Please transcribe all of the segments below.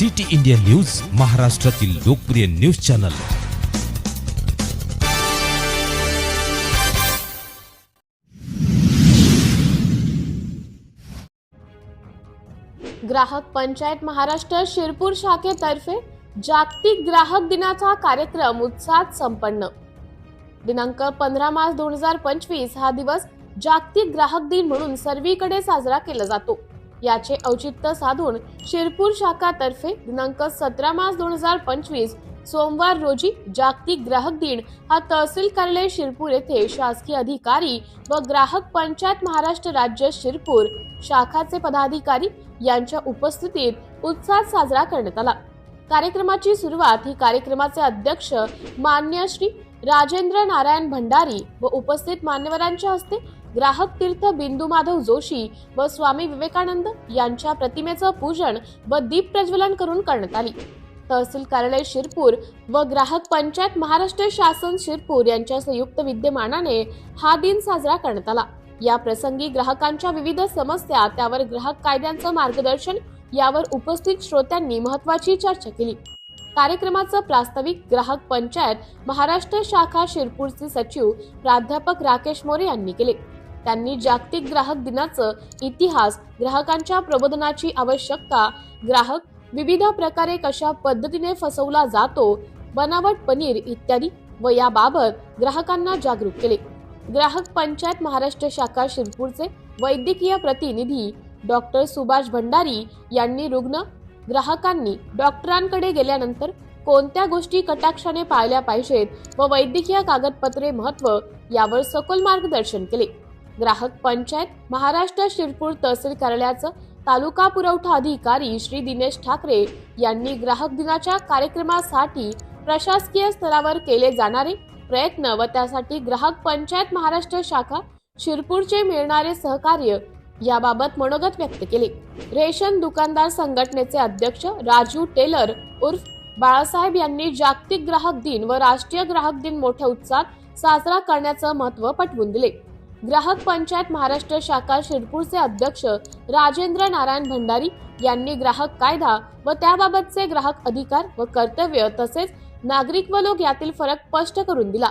City India news महाराष्ट्रातील लोकप्रिय news channel. ग्राहक पंचायत महाराष्ट्र शिरपूर शाखेतर्फे जागतिक ग्राहक दिनाचा कार्यक्रम उत्साहात संपन्न. दिनांक पंधरा मार्च दोन हजार पंचवीस हा दिवस जागतिक ग्राहक दिन म्हणून सर्वीकडे साजरा केला जातो. याचे औचित्य साधून शिरपूर शाखातर्फे दिनांक सतरा मार्च दोन हजार पंचवीस सोमवार रोजी जागतिक ग्राहक दिन हा तहसील कार्यालय शिरपूर येथे शासकीय अधिकारी व ग्राहक पंचायत महाराष्ट्र राज्य शिरपूर शाखाचे पदाधिकारी यांच्या उपस्थितीत उत्साहात साजरा करण्यात आला. कार्यक्रमाची सुरुवात ही कार्यक्रमाचे अध्यक्ष मान्य श्री राजेंद्र नारायण भंडारी व उपस्थित मान्यवरांच्या हस्ते ग्राहक तीर्थ बिंदू माधव जोशी व स्वामी विवेकानंद यांच्या प्रतिमेचं पूजन व दीप प्रज्वलन करून करण्यात आली. तहसील कार्यालय शिरपूर व ग्राहक पंचायत महाराष्ट्र शासन शिरपूर यांच्या संयुक्त विद्यमानाने हा दिन साजरा करण्यात आला. या प्रसंगी ग्राहकांच्या विविध समस्या त्यावर ग्राहक कायद्यांचं मार्गदर्शन यावर उपस्थित श्रोत्यांनी महत्वाची चर्चा केली. कार्यक्रमाचं प्रास्ताविक ग्राहक पंचायत महाराष्ट्र शाखा शिरपूरचे सचिव प्राध्यापक राकेश मोरे यांनी केले. त्यांनी जागतिक ग्राहक दिनाचं इतिहास ग्राहकांच्या प्रबोधनाची आवश्यकता ग्राहक विविध प्रकारे कशा पद्धतीने फसवला जातो बनावट पनीर इत्यादी व याबाबत ग्राहकांना जागरूक केले. ग्राहक पंचायत महाराष्ट्र शाखा शिरपूरचे वैद्यकीय प्रतिनिधी डॉक्टर सुभाष भंडारी यांनी रुग्ण ग्राहकांनी डॉक्टरांकडे गेल्यानंतर कोणत्या गोष्टी कटाक्षाने पाळल्या पाहिजेत व वैद्यकीय कागदपत्रे महत्त्व यावर सखोल मार्गदर्शन केले. ग्राहक पंचायत महाराष्ट्र शिरपूर तहसील कार्यालयाचं तालुका पुरवठा अधिकारी श्री दिनेश ठाकरे यांनी ग्राहक दिनाच्या कार्यक्रमासाठी प्रशासकीय स्तरावर केले जाणारे प्रयत्न व त्यासाठी ग्राहक पंचायत महाराष्ट्र शाखा शिरपूरचे मिळणारे सहकार्य याबाबत मनोगत व्यक्त केले. रेशन दुकानदार संघटनेचे अध्यक्ष राजू टेलर उर्फ बाळासाहेब यांनी जागतिक ग्राहक दिन व राष्ट्रीय ग्राहक दिन मोठ्या उत्साहात साजरा करण्याचं महत्त्व पटवून दिले. ग्राहक पंचायत महाराष्ट्र शाखा शिरपूरचे अध्यक्ष राजेंद्र नारायण भंडारी यांनी ग्राहक कायदा व त्याबाबतचे ग्राहक अधिकार व कर्तव्य तसेच नागरिक व लोक यातील फरक स्पष्ट करून दिला.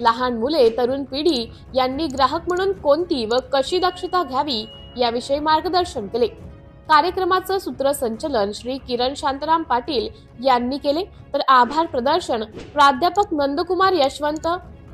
लहान मुले तरुण पिढी यांनी ग्राहक म्हणून कोणती व कशी दक्षता घ्यावी याविषयी मार्गदर्शन केले. कार्यक्रमाचं सूत्रसंचलन श्री किरण शांताराम पाटील यांनी केले. तर आभार प्रदर्शन प्राध्यापक नंदकुमार यशवंत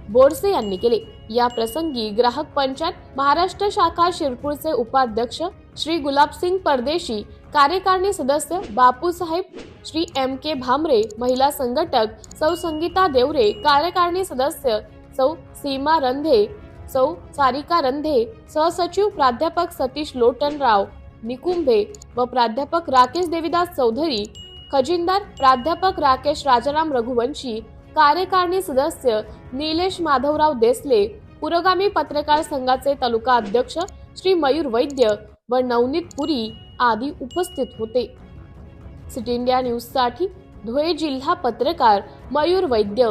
बोरसे यांनी केले. या प्रसंगी ग्राहक पंचायत महाराष्ट्र शाखा शिरपूरचे उपाध्यक्ष श्री गुलाबसिंग परदेशी कार्यकारिणी सदस्य बापूसाहेब श्री एम के भामरे महिला संघटक सौ संगीता देवरे कार्यकारिणी सदस्य सौ सीमा रंधे सौ सारिका रंधे सहसचिव प्राध्यापक सतीश लोटनराव निकुंभे व प्राध्यापक राकेश देविदास चौधरी खजिनदार प्राध्यापक राकेश राजाराम रघुवंशी कार्यकारिणी सदस्य निलेश माधवराव देसले पुरोगामी पत्रकार संघाचे तालुका अध्यक्ष श्री मयूर वैद्य व नवनीत पुरी आदी उपस्थित होते. सिटी इंडिया न्यूजसाठी धुळे जिल्हा पत्रकार मयूर वैद्य.